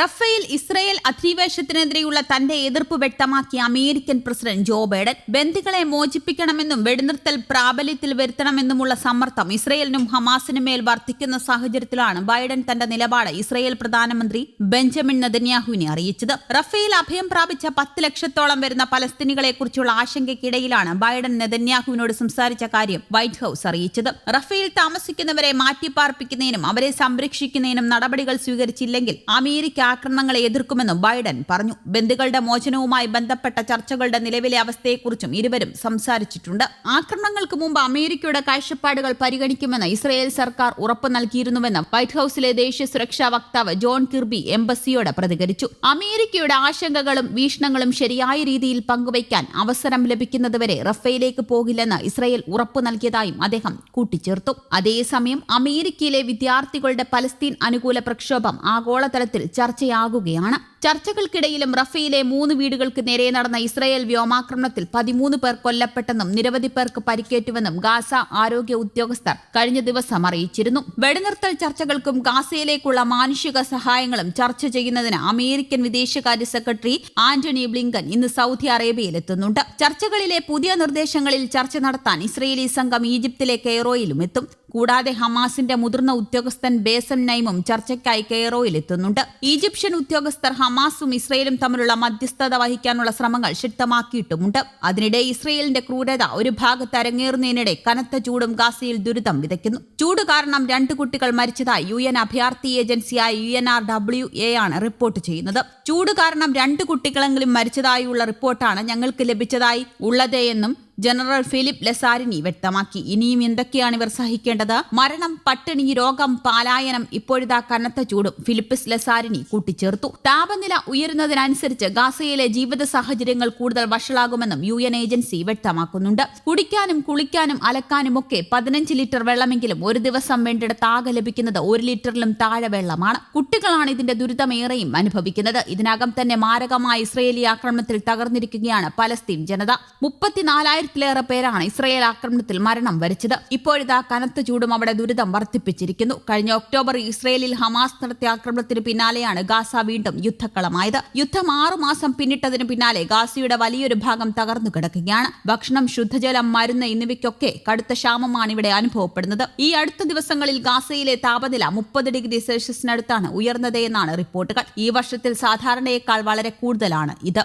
Rafale Israel അധിനിവേശത്തിനെതിരെയുള്ള തന്റെ എതിർപ്പ് വ്യക്തമാക്കിയ അമേരിക്കൻ പ്രസിഡന്റ് ജോ ബൈഡൻ ബന്ദികളെ മോചിപ്പിക്കണമെന്നും വെടിനിർത്തൽ പ്രാബല്യത്തിൽ വരുത്തണമെന്നുമുള്ള സമ്മർദ്ദം ഇസ്രയേലിനും ഹമാസിനും മേൽ വർദ്ധിക്കുന്ന സാഹചര്യത്തിലാണ് ബൈഡൻ തന്റെ നിലപാട് ഇസ്രയേൽ പ്രധാനമന്ത്രി ബെഞ്ചമിൻ നദന്യാഹുവിനെ അറിയിച്ചത്. റഫേൽ അഭയം പ്രാപിച്ച പത്ത് ലക്ഷത്തോളം വരുന്ന പലസ്തീനികളെ കുറിച്ചുള്ള ആശങ്കയ്ക്കിടയിലാണ് ബൈഡൻ നെതന്യാഹുവിനോട് സംസാരിച്ച കാര്യം വൈറ്റ് ഹൌസ് അറിയിച്ചത്. റഫേൽ താമസിക്കുന്നവരെ മാറ്റിപ്പാർപ്പിക്കുന്നതിനും അവരെ സംരക്ഷിക്കുന്നതിനും നടപടികൾ സ്വീകരിച്ചില്ലെങ്കിൽ അമേരിക്ക ആക്രമണങ്ങളെ എതിർക്കുമെന്നും ബൈഡൻ പറഞ്ഞു. ബന്ധുക്കളുടെ മോചനവുമായി ബന്ധപ്പെട്ട ചർച്ചകളുടെ നിലവിലെ അവസ്ഥയെക്കുറിച്ചും ഇരുവരും സംസാരിച്ചിട്ടുണ്ട്. ആക്രമണങ്ങൾക്ക് മുമ്പ് അമേരിക്കയുടെ കാഴ്ചപ്പാടുകൾ പരിഗണിക്കുമെന്ന് ഇസ്രയേൽ സർക്കാർ ഉറപ്പ് നൽകിയിരുന്നുവെന്ന് വൈറ്റ് ഹൌസിലെ ദേശീയ സുരക്ഷാ വക്താവ് ജോൺ കിർബി എംബസിയോട് പ്രതികരിച്ചു. അമേരിക്കയുടെ ആശങ്കകളും വീക്ഷണങ്ങളും ശരിയായ രീതിയിൽ പങ്കുവയ്ക്കാൻ അവസരം ലഭിക്കുന്നതുവരെ റഫേലേക്ക് പോകില്ലെന്ന് ഇസ്രയേൽ ഉറപ്പു നൽകിയതായും അദ്ദേഹം കൂട്ടിച്ചേർത്തു. അതേസമയം അമേരിക്കയിലെ വിദ്യാർത്ഥികളുടെ പലസ്തീൻ അനുകൂല പ്രക്ഷോഭം ആഗോളതലത്തിൽ ചർച്ചയാകുകയാണ്. ചർച്ചകൾക്കിടയിലും റഫയിലെ മൂന്ന് വീടുകൾക്ക് നേരെ നടന്ന ഇസ്രയേൽ വ്യോമാക്രമണത്തിൽ പതിമൂന്ന് പേർ കൊല്ലപ്പെട്ടെന്നും നിരവധി പേർക്ക് പരിക്കേറ്റുവെന്നും ഗാസ ആരോഗ്യ ഉദ്യോഗസ്ഥർ കഴിഞ്ഞ ദിവസം അറിയിച്ചിരുന്നു. വെടിനിർത്തൽ ചർച്ചകൾക്കും ഗാസയിലേക്കുള്ള മാനുഷിക സഹായങ്ങളും ചർച്ച ചെയ്യുന്നതിന് അമേരിക്കൻ വിദേശകാര്യ സെക്രട്ടറി ആന്റണി ബ്ലിങ്കൻ ഇന്ന് സൗദി അറേബ്യയിലെത്തുന്നുണ്ട്. ചർച്ചകളിലെ പുതിയ നിർദ്ദേശങ്ങളിൽ ചർച്ച നടത്താൻ ഇസ്രയേലി സംഘം ഈജിപ്തിലെ കെയ്റോയിലും എത്തും. കൂടാതെ ഹമാസിന്റെ മുതിർന്ന ഉദ്യോഗസ്ഥൻ ബേസം നൈമും ചർച്ചയ്ക്കായി കെയ്റോയിൽ എത്തുന്നുണ്ട് ഈജിപ്ഷ്യൻ ഉദ്യോഗസ്ഥർ ഹമാസും ഇസ്രയേലും തമ്മിലുള്ള മധ്യസ്ഥത വഹിക്കാനുള്ള ശ്രമങ്ങൾ ശക്തമാക്കിയിട്ടുമുണ്ട്. അതിനിടെ ഇസ്രയേലിന്റെ ക്രൂരത ഒരു ഭാഗത്ത് അരങ്ങേറുന്നതിനിടെ കനത്ത ചൂടും ഗാസയിൽ ദുരിതം വിതയ്ക്കുന്നു. ചൂട് കാരണം രണ്ട് കുട്ടികൾ മരിച്ചതായി യു എൻ അഭയാർത്ഥി ഏജൻസിയായ U N R W A ആണ് റിപ്പോർട്ട് ചെയ്യുന്നത്. ചൂട് കാരണം രണ്ട് കുട്ടികളെങ്കിലും മരിച്ചതായുള്ള റിപ്പോർട്ടാണ് ഞങ്ങൾക്ക് ലഭിച്ചതായി ഉള്ളത് എന്നും ജനറൽ ഫിലിപ്പ് ലെസാരിനി വ്യക്തമാക്കി. ഇനിയും എന്തൊക്കെയാണ് ഇവർ സഹിക്കേണ്ടത്? മരണം പട്ടിണി രോഗം പാലായനം ഇപ്പോഴിതാ കനത്ത ചൂടും ഫിലിപ്പിസ് ലെസാരിനി കൂട്ടിച്ചേർത്തു. താപനില ഉയരുന്നതിനനുസരിച്ച് ഗാസയിലെ ജീവിത സാഹചര്യങ്ങൾ കൂടുതൽ വഷളാകുമെന്നും യു എൻ ഏജൻസി വ്യക്തമാക്കുന്നുണ്ട്. കുടിക്കാനും കുളിക്കാനും അലക്കാനും ഒക്കെ പതിനഞ്ച് ലിറ്റർ വെള്ളമെങ്കിലും ഒരു ദിവസം വേണ്ടിടത്ത് ആകെ ലഭിക്കുന്നത് ഒരു ലിറ്ററിലും താഴെ വെള്ളമാണ്. കുട്ടികളാണ് ഇതിന്റെ ദുരിതമേറെയും അനുഭവിക്കുന്നത്. ഇതിനകം തന്നെ മാരകമായ ഇസ്രയേലി ആക്രമണത്തിൽ തകർന്നിരിക്കുകയാണ് പലസ്തീൻ ജനത. മുപ്പത്തിനാലായിരത്തിലേറെ പേരാണ് ഇസ്രയേൽ ആക്രമണത്തിൽ മരണം വരിച്ചത്. ഇപ്പോഴിതാ കനത്ത ചൂടും അവിടെ ദുരിതം വർദ്ധിപ്പിച്ചിരിക്കുന്നു. കഴിഞ്ഞ ഒക്ടോബർ ഇസ്രയേലിൽ ഹമാസ് നടത്തിയ ആക്രമണത്തിന് പിന്നാലെയാണ് ഗാസ വീണ്ടും യുദ്ധക്കളമായത്. യുദ്ധം ആറുമാസം പിന്നിട്ടതിന് പിന്നാലെ ഗാസയുടെ വലിയൊരു ഭാഗം തകർന്നു കിടക്കുകയാണ്. ഭക്ഷണം ശുദ്ധജലം മരുന്ന് എന്നിവയ്ക്കൊക്കെ കടുത്ത ക്ഷാമമാണ് ഇവിടെ അനുഭവപ്പെടുന്നത്. ഈ അടുത്ത ദിവസങ്ങളിൽ ഗാസയിലെ താപനില മുപ്പത് ഡിഗ്രി സെൽഷ്യസിനടുത്താണ് ഉയർന്നത് എന്നാണ് റിപ്പോർട്ടുകൾ. ഈ വർഷത്തിൽ സാധാരണയേക്കാൾ വളരെ കൂടുതലാണ് ഇത്.